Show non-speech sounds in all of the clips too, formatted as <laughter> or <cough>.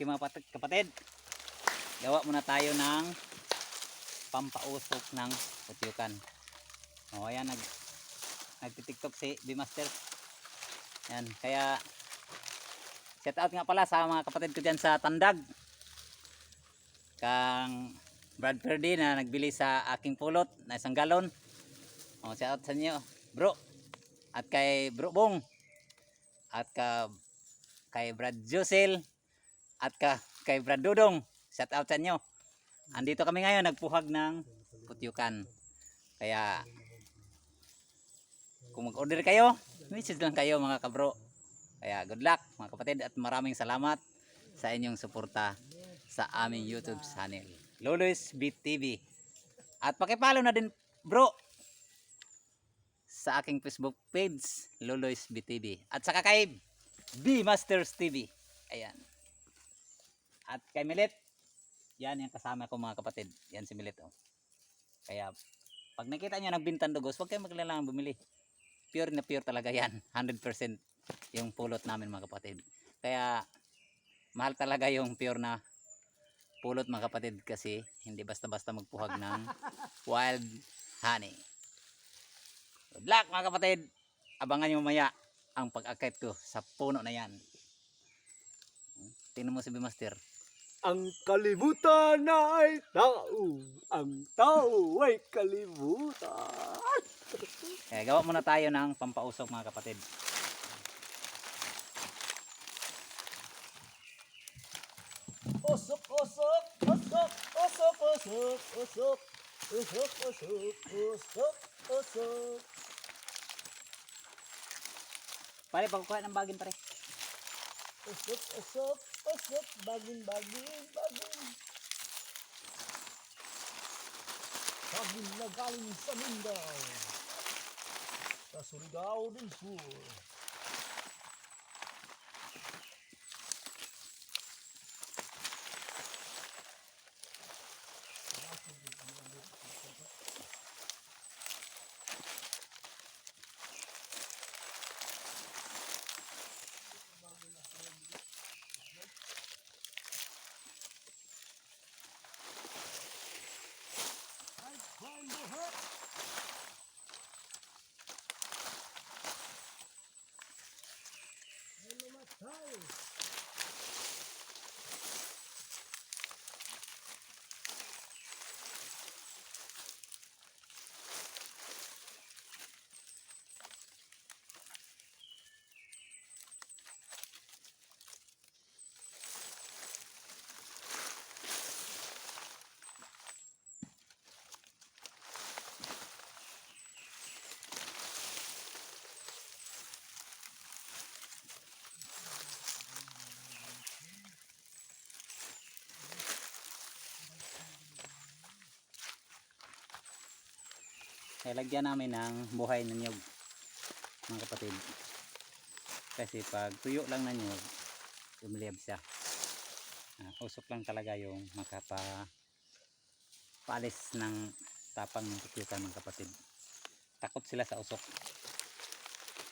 Okay mga pat- kapatid, gawa muna tayo ng pampausok ng putyukan. O ayan, nag, nagtitiktok si B-Master. Yan, kaya shout out nga pala sa mga kapatid ko dyan sa Tandag. Kang Brad Ferdy na nagbili sa aking pulot na isang galon. O shout out sa inyo, bro. At kay Bro Bong. At ka kay Brad Josel at ka, kay Brad Dudong. Shout out sa inyo. Andito kami ngayon nagpuhag ng putyukan. Kaya kung mag-order kayo, message lang kayo mga kabro. Kaya good luck mga kapatid at maraming salamat sa inyong suporta sa aming YouTube channel. Lolo's Beat TV. At pakipollow na din bro sa aking Facebook page, Lolo's Beat TV. At saka kay B Masters TV. Ayan. At kay Milet, yan yung kasama ko mga kapatid. Yan si Milet. Oh. Kaya pag nakita nyo nagbintan dugos, huwag kayo maglalang bumili. Pure na pure talaga yan. <laughs> 100% yung pulot namin mga kapatid. Kaya mahal talaga yung pure na pulot mga kapatid kasi hindi basta-basta magpuhag ng <laughs> wild honey. Good luck mga kapatid. Abangan nyo mamaya ang pag-akit ko sa puno na yan. Tingnan mo si Bimaster. Ang kalibutan ay tao. Ang tao ay kalibutan. Kaya <laughs> gawa muna tayo ng pampausok mga kapatid. Usok, usok, usok, usok, usok, usok, usok, usok, usok, usok. Pare, pagkukuha ng bagin pare. Usok, usok, usok, bagin, bagin, bagin. Bagin na galing sa Mindanao. Sa Surigao del Sur. Hayır. Namatay. Kaya lagyan namin ng buhay ng nyug mga kapatid. Kasi pag tuyo lang ng nyug, umliyab siya. Ah, usok lang talaga yung makapa paalis ng tapang ng putyukan mga kapatid. Takot sila sa usok.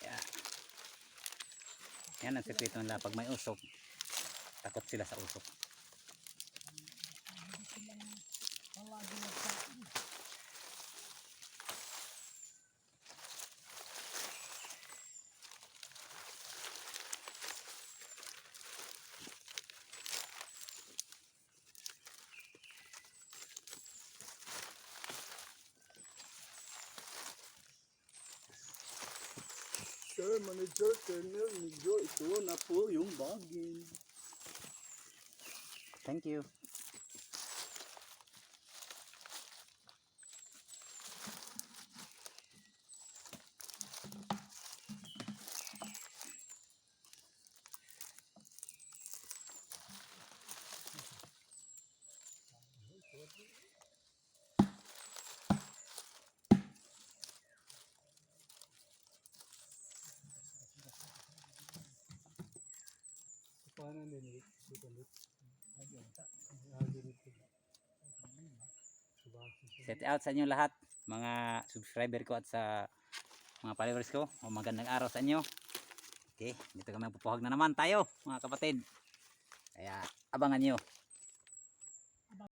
Kaya, yan ang sekreto nila. Pag may usok, takot sila sa usok. Sir, manager, colonel, medyo ito na po yung bagin. Thank you. Paano nila dito ulit? Set out sa inyo lahat, mga subscriber ko at sa mga followers ko. O magandang araw sa inyo. Okay, dito kami pupuhag na naman tayo, mga kapatid. Kaya abangan nyo.